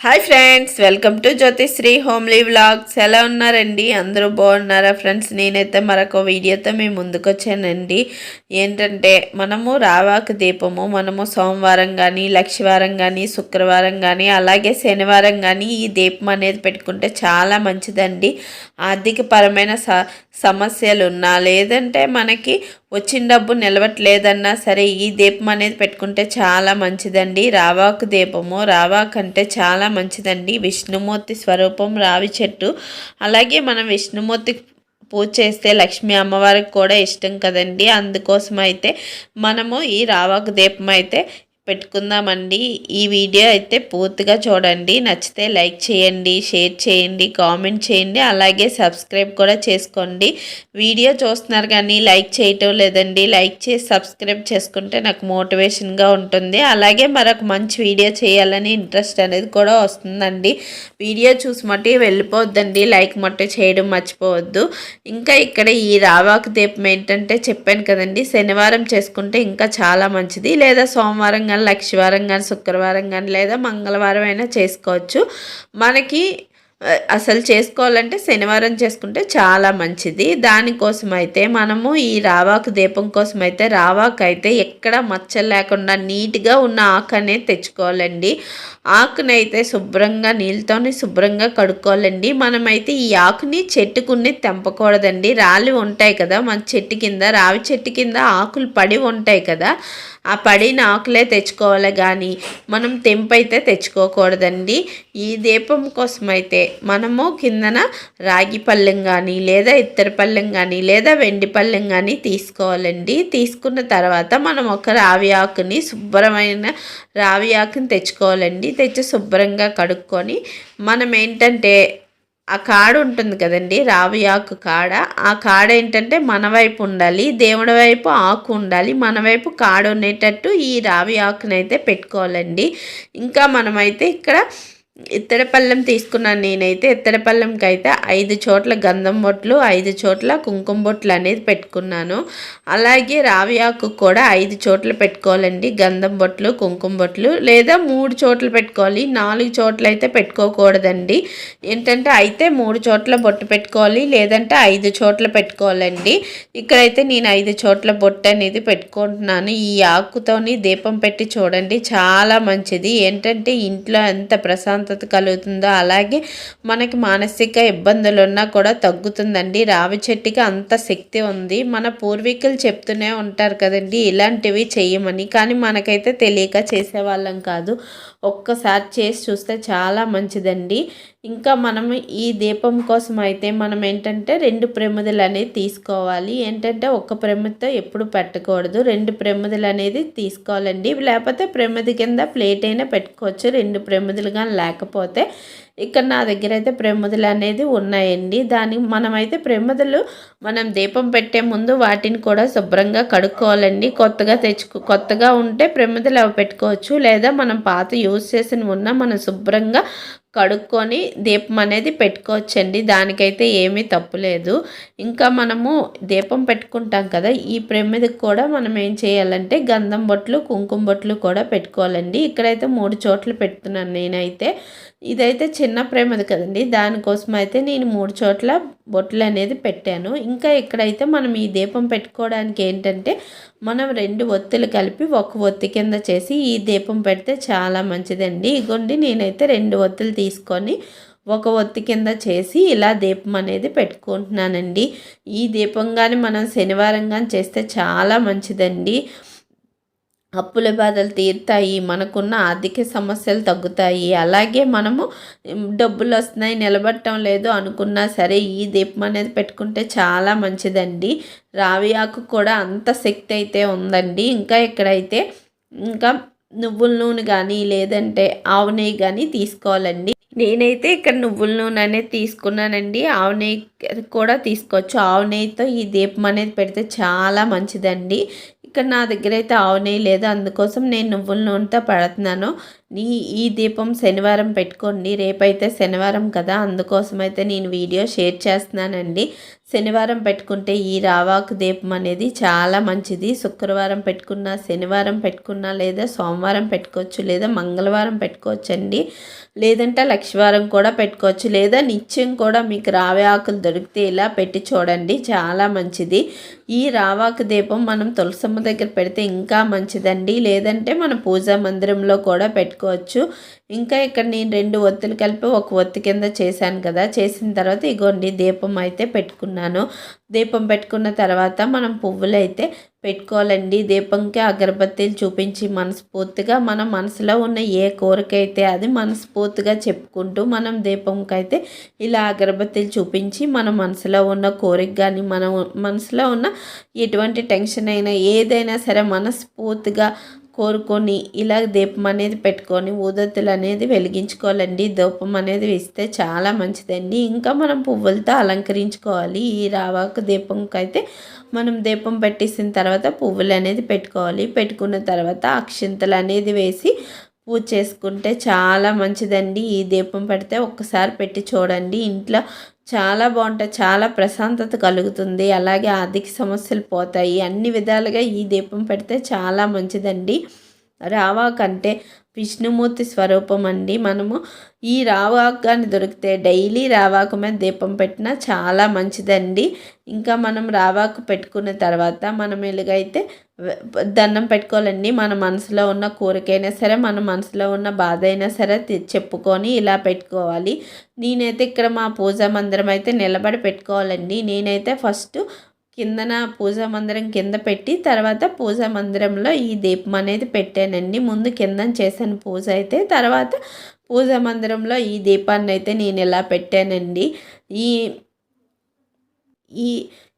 Hi friends welcome to Jyothisri homely vlogs ఎలా ఉన్నారండి? అందరూ బాగున్నారా ఫ్రెండ్స్ నేనైతే మరొక వీడియోతో మేము ముందుకు వచ్చానండి ఏంటంటే మనము రావాక దీపము మనము సోమవారం కానీ లక్షవారం కానీ శుక్రవారం కానీ అలాగే శనివారం కానీ ఈ దీపం అనేది పెట్టుకుంటే చాలా మంచిదండి. ఆర్థికపరమైన స సమస్యలు ఉన్నా లేదంటే మనకి వచ్చిన డబ్బు నిలవట్లేదన్నా సరే ఈ దీపం అనేది పెట్టుకుంటే చాలా మంచిదండి. రావాకు దీపము రావాకు అంటే చాలా మంచిదండి. విష్ణుమూర్తి స్వరూపం రావి చెట్టు. అలాగే మనం విష్ణుమూర్తి పూజ చేస్తే లక్ష్మీ అమ్మవారికి కూడా ఇష్టం కదండి. అందుకోసం అయితే మనము ఈ రావాకు దీపం అయితే పెట్టుకుందామండి. ఈ వీడియో అయితే పూర్తిగా చూడండి. నచ్చితే లైక్ చేయండి షేర్ చేయండి కామెంట్ చేయండి. అలాగే సబ్స్క్రైబ్ కూడా చేసుకోండి. వీడియో చూస్తున్నారు కానీ లైక్ చేయటం లేదండి. లైక్ చేసి సబ్స్క్రైబ్ చేసుకుంటే నాకు మోటివేషన్గా ఉంటుంది. అలాగే మరొక మంచి వీడియో చేయాలని ఇంట్రెస్ట్ అనేది కూడా వస్తుందండి. వీడియో చూసి మట్టి వెళ్ళిపోవద్దండి. లైక్ మట్టి చేయడం మర్చిపోవద్దు. ఇంకా ఇక్కడ ఈ రావాకు దీపం ఏంటంటే చెప్పాను కదండి. శనివారం చేసుకుంటే ఇంకా చాలా మంచిది. లేదా సోమవారం కానీ లక్షవారం కానీ శుక్రవారం కానీ లేదా మంగళవారం అయినా చేసుకోవచ్చు. మనకి అసలు చేసుకోవాలంటే శనివారం చేసుకుంటే చాలా మంచిది. దానికోసం అయితే మనము ఈ రావాకు దీపం కోసం అయితే రావాకు అయితే ఎక్కడ మచ్చలు లేకుండా నీట్గా ఉన్న ఆకు అనేది తెచ్చుకోవాలండి. ఆకునైతే శుభ్రంగా నీళ్ళతోని శుభ్రంగా కడుక్కోవాలండి. మనమైతే ఈ ఆకుని చెట్టుకుని తెంపకూడదండి. రాళ్ళు ఉంటాయి కదా మన చెట్టు కింద రావి చెట్టు కింద ఆకులు పడి ఉంటాయి కదా ఆ పడిన ఆకులే తెచ్చుకోవాలి కానీ మనం తెంపైతే తెచ్చుకోకూడదండి. ఈ దీపం కోసం అయితే మనము కిందన రాగి పళ్ళెం కానీ లేదా ఇత్తడి పళ్ళెం కానీ లేదా వెండి పళ్ళెం కానీ తీసుకోవాలండి. తీసుకున్న తర్వాత మనం ఒక రావి ఆకుని శుభ్రమైన రావి ఆకుని తెచ్చుకోవాలండి. తెచ్చి శుభ్రంగా కడుక్కొని మనం ఏంటంటే ఆ కాడ ఉంటుంది కదండి రావి ఆకు కాడ. ఆ కాడ ఏంటంటే మన వైపు ఉండాలి దేవుడి వైపు ఆకు ఉండాలి మన వైపు కాడ ఉండేటట్టు ఈ రావి ఆకునైతే పెట్టుకోవాలండి. ఇంకా మనమైతే ఇక్కడ ఇత్తడి పళ్ళెం తీసుకున్నాను నేనైతే. ఇత్తడి పళ్ళెంకి అయితే ఐదు చోట్ల గంధం బొట్లు ఐదు చోట్ల కుంకుమ బొట్లు అనేది పెట్టుకున్నాను. అలాగే రావి ఆకు కూడా ఐదు చోట్ల పెట్టుకోవాలండి. గంధం బొట్లు కుంకుమ బొట్లు లేదా మూడు చోట్ల పెట్టుకోవాలి. నాలుగు చోట్ల అయితే పెట్టుకోకూడదండి. ఏంటంటే అయితే మూడు చోట్ల బొట్టు పెట్టుకోవాలి లేదంటే ఐదు చోట్ల పెట్టుకోవాలండి. ఇక్కడైతే నేను ఐదు చోట్ల బొట్టు అనేది పెట్టుకుంటున్నాను. ఈ ఆకుతోని దీపం పెట్టి చూడండి చాలా మంచిది. ఏంటంటే ఇంట్లో ఎంత ప్రశాంత ప్రశాంతత కలుగుతుందో అలాగే మనకి మానసిక ఇబ్బందులు ఉన్నా కూడా తగ్గుతుందండి. రావి చెట్టుకి అంత శక్తి ఉంది. మన పూర్వీకులు చెప్తూనే ఉంటారు కదండి ఇలాంటివి చేయమని కానీ మనకైతే తెలియక చేసేవాళ్ళం కాదు. ఒక్కసారి చేసి చూస్తే చాలా మంచిదండి. ఇంకా మనం ఈ దీపం కోసం అయితే మనం ఏంటంటే రెండు ప్రమిదలు అనేది తీసుకోవాలి. ఏంటంటే ఒక ప్రమిదతో ఎప్పుడు పెట్టకూడదు. రెండు ప్రమిదలు అనేది తీసుకోవాలండి. లేకపోతే ప్రమిది కింద ప్లేట్ అయినా పెట్టుకోవచ్చు. రెండు ప్రమిదలు కానీ లేకపోతే ఇక్కడ నా దగ్గర అయితే ప్రమిదలు అనేది ఉన్నాయండి. దాని మనమైతే ప్రమిదలు మనం దీపం పెట్టే ముందు వాటిని కూడా శుభ్రంగా కడుక్కోవాలండి. కొత్తగా తెచ్చుకో కొత్తగా ఉంటే ప్రమిదలు అవి పెట్టుకోవచ్చు. లేదా మనం పాత యూజ్ చేసిన ఉన్న మనం శుభ్రంగా కడుక్కొని దీపం అనేది పెట్టుకోవచ్చండి. దానికైతే ఏమీ తప్పులేదు ఇంకా మనము దీపం పెట్టుకుంటాం కదా ఈ ప్రమిదకి కూడా మనం ఏం చేయాలంటే గంధం బొట్లు కుంకుమ బొట్లు కూడా పెట్టుకోవాలండి. ఇక్కడైతే మూడు చోట్ల పెడుతున్నాను నేనైతే. ఇదైతే చిన్న ప్రేమది కదండి. దానికోసం అయితే నేను మూడు చోట్ల బొట్లు అనేది పెట్టాను. ఇంకా ఇక్కడైతే మనం ఈ దీపం పెట్టుకోవడానికి ఏంటంటే మనం రెండు ఒత్తులు కలిపి ఒక ఒత్తి కింద చేసి ఈ దీపం పెడితే చాలా మంచిదండి. ఇగోండి నేనైతే రెండు ఒత్తులు తీసుకొని ఒక ఒత్తి కింద చేసి ఇలా దీపం అనేది పెట్టుకుంటున్నానండి. ఈ దీపం కానీ మనం శనివారం కానీ చేస్తే చాలా మంచిదండి. అప్పుల బాధలు తీరుతాయి మనకున్న ఆర్థిక సమస్యలు తగ్గుతాయి. అలాగే మనము డబ్బులు వస్తున్నాయి నిలబడటం లేదు అనుకున్నా సరే ఈ దీపం అనేది పెట్టుకుంటే చాలా మంచిదండి. రావి ఆకు కూడా అంత శక్తి అయితే ఉందండి. ఇంకా ఇక్కడైతే ఇంకా నువ్వుల నూనె కానీ లేదంటే ఆవు నెయ్యి కానీ తీసుకోవాలండి. నేనైతే ఇక్కడ నువ్వుల నూనె అనేది తీసుకున్నానండి. ఆవు నెయ్యి కూడా తీసుకోవచ్చు. ఆవు నెయ్యితో ఈ దీపం అనేది పెడితే చాలా మంచిదండి. ఇక్కడ నా దగ్గర అయితే ఆవు నెయ్యి లేదు అందుకోసం నేను నువ్వుల నూనెతో పడుతున్నాను. నీ ఈ దీపం శనివారం పెట్టుకోండి. రేపైతే శనివారం కదా. అందుకోసమైతే నేను వీడియో షేర్ చేస్తున్నానండి. శనివారం పెట్టుకుంటే ఈ రావాకు దీపం అనేది చాలా మంచిది. శుక్రవారం పెట్టుకున్నా శనివారం పెట్టుకున్నా లేదా సోమవారం పెట్టుకోవచ్చు లేదా మంగళవారం పెట్టుకోవచ్చు అండి లేదంటే లక్షవారం కూడా పెట్టుకోవచ్చు లేదా నిత్యం కూడా మీకు రావే ఆకులు దొరికితే ఇలా పెట్టి చూడండి. చాలా మంచిది. ఈ రావాకు దీపం మనం తులసమ్మ దగ్గర పెడితే ఇంకా మంచిదండి. లేదంటే మన పూజా మందిరంలో కూడా పెట్టుకోవచ్చు. ఇంకా ఇక్కడ నేను రెండు ఒత్తులు కలిపి ఒక ఒత్తి కింద చేశాను కదా. చేసిన తర్వాత ఇగోండి దీపం అయితే పెట్టుకున్నాను. దీపం పెట్టుకున్న తర్వాత మనం పువ్వులు అయితే పెట్టుకోవాలండి. దీపంకి అగరబత్తీలు చూపించి మనస్ఫూర్తిగా మన మనసులో ఉన్న ఏ కోరిక అయితే అది మనస్ఫూర్తిగా చెప్పుకుంటూ మనం దీపంకి అయితే ఇలా అగరబత్తీలు చూపించి మన మనసులో ఉన్న కోరిక కానీ మన మనసులో ఉన్న ఎటువంటి టెన్షన్ అయినా ఏదైనా సరే మనస్ఫూర్తిగా కోరుకొని ఇలా దీపం అనేది పెట్టుకొని ఊదత్తులు అనేది వెలిగించుకోవాలండి. దీపం అనేది ఇస్తే చాలా మంచిదండి. ఇంకా మనం పువ్వులతో అలంకరించుకోవాలి. ఈ రావాకు దీపంకైతే మనం దీపం పెట్టేసిన తర్వాత పువ్వులు అనేది పెట్టుకోవాలి. పెట్టుకున్న తర్వాత అక్షింతలు అనేది వేసి పూజ చేసుకుంటే చాలా మంచిదండి. ఈ దీపం పెడితే ఒక్కసారి పెట్టి చూడండి. ఇంట్లో చాలా బాగుంటుంది చాలా ప్రశాంతత కలుగుతుంది. అలాగే ఆర్థిక సమస్యలు పోతాయి. అన్ని విధాలుగా ఈ దీపం పెడితే చాలా మంచిదండి. రావా కంటే విష్ణుమూర్తి స్వరూపం అండి. మనము ఈ రావాకు కానీ దొరికితే డైలీ రావాకు మీద దీపం పెట్టినా చాలా మంచిదండి. ఇంకా మనం రావాకు పెట్టుకున్న తర్వాత మనం ఎలుగైతే దండం పెట్టుకోవాలండి మన మనసులో ఉన్న కోరికైనా సరే మన మనసులో ఉన్న బాధ అయినా సరే చెప్పుకొని ఇలా పెట్టుకోవాలి. నేనైతే ఇక్కడ మా పూజా మందిరం అయితే నిలబడి పెట్టుకోవాలండి. నేనైతే ఫస్ట్ కిందన పూజా మందిరం కింద పెట్టి తర్వాత పూజా మందిరంలో ఈ దీపం అనేది పెట్టానండి. ముందు కింద చేశాను పూజ అయితే తర్వాత పూజా మందిరంలో ఈ దీపాన్ని అయితే నేను ఇలా పెట్టానండి. ఈ ఈ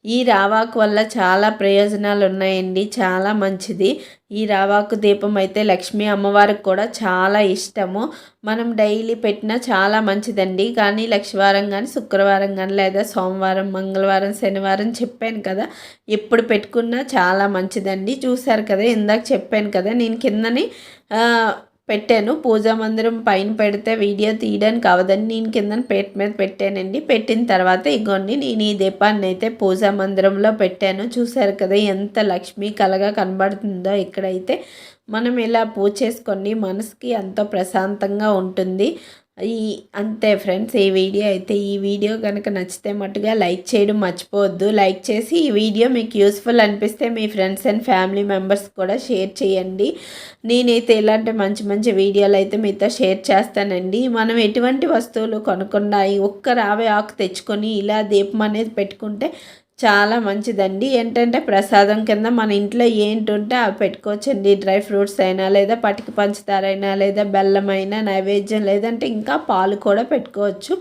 ఈ రావాకు వల్ల చాలా ప్రయోజనాలు ఉన్నాయండి చాలా మంచిది. ఈ రావాకు దీపం అయితే లక్ష్మీ అమ్మవారికి కూడా చాలా ఇష్టము. మనం డైలీ పెట్టినా చాలా మంచిదండి. కానీ లక్ష్మీవారం కానీ శుక్రవారం కానీ లేదా సోమవారం మంగళవారం శనివారం చెప్పాను కదా ఎప్పుడు పెట్టుకున్నా చాలా మంచిదండి. చూశారు కదా ఇందాక చెప్పాను కదా నేను కిందని పెట్టాను. పూజా మందిరం పైన పెడితే వీడియో తీయడానికి అవదని నేను కింద పేట మీద పెట్టానండి. పెట్టిన తర్వాత ఇగోండి నేను ఈ దీపాన్ని అయితే పూజా మందిరంలో పెట్టాను. చూసారు కదా ఎంత లక్ష్మీ కలగా కనబడుతుందో ఇక్కడైతే. మనం ఇలా పూజ చేసుకొని మనసుకి ఎంతో ప్రశాంతంగా ఉంటుంది. ఈ అంతే ఫ్రెండ్స్ ఈ వీడియో అయితే ఈ వీడియో కనుక నచ్చితే మట్టుగా లైక్ చేయడం మర్చిపోవద్దు. లైక్ చేసి ఈ వీడియో మీకు యూస్ఫుల్ అనిపిస్తే మీ ఫ్రెండ్స్ అండ్ ఫ్యామిలీ మెంబర్స్ కూడా షేర్ చేయండి. నేనైతే ఇలాంటి మంచి మంచి వీడియోలు అయితే మీతో షేర్ చేస్తానండి. మనం ఎటువంటి వస్తువులు కొనకుండా ఒక్క రావే ఆకు తెచ్చుకొని ఇలా దీపం అనేది పెట్టుకుంటే చాలా మంచిదండి. ఏంటంటే ప్రసాదం కింద మన ఇంట్లో ఏంటి ఉంటే అవి పెట్టుకోవచ్చండి. డ్రై ఫ్రూట్స్ అయినా లేదా పటికి పంచదార అయినా లేదా బెల్లం అయినా నైవేద్యం లేదంటే ఇంకా పాలు కూడా పెట్టుకోవచ్చు.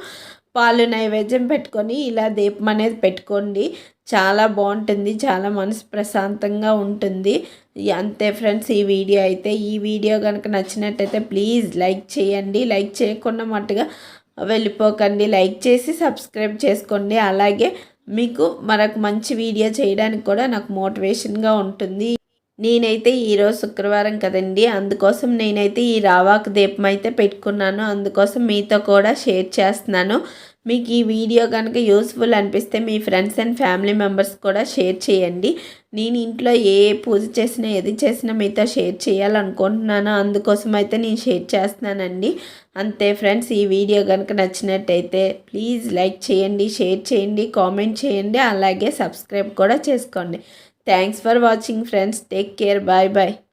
పాలు నైవేద్యం పెట్టుకొని ఇలా దీపం అనేది పెట్టుకోండి. చాలా బాగుంటుంది. చాలా మనసు ప్రశాంతంగా ఉంటుంది. అంతే ఫ్రెండ్స్ ఈ వీడియో అయితే. ఈ వీడియో కనుక నచ్చినట్టయితే ప్లీజ్ లైక్ చేయండి. లైక్ చేయకుండా మట్టుగా వెళ్ళిపోకండి. లైక్ చేసి సబ్స్క్రైబ్ చేసుకోండి. అలాగే మీకు మరొక మంచి వీడియో చేయడానికి కూడా నాకు మోటివేషన్గా ఉంటుంది. నేనైతే ఈరోజు శుక్రవారం కదండి. అందుకోసం నేనైతే ఈ రావాకు దీపం అయితే పెట్టుకున్నాను. అందుకోసం మీతో కూడా షేర్ చేస్తున్నాను. మీకు ఈ వీడియో కనుక యూస్ఫుల్ అనిపిస్తే మీ ఫ్రెండ్స్ అండ్ ఫ్యామిలీ మెంబర్స్ కూడా షేర్ చేయండి. నేను ఇంట్లో ఏ పూజ చేసినా ఏది చేసినా మీతో షేర్ చేయాలనుకుంటున్నాను. అందుకోసం అయితే నేను షేర్ చేస్తున్నానండి. అంతే ఫ్రెండ్స్ ఈ వీడియో కనుక నచ్చినట్టయితే ప్లీజ్ లైక్ చేయండి షేర్ చేయండి కామెంట్ చేయండి. అలాగే సబ్స్క్రైబ్ కూడా చేసుకోండి. Thanks for watching friends. Take care. Bye bye.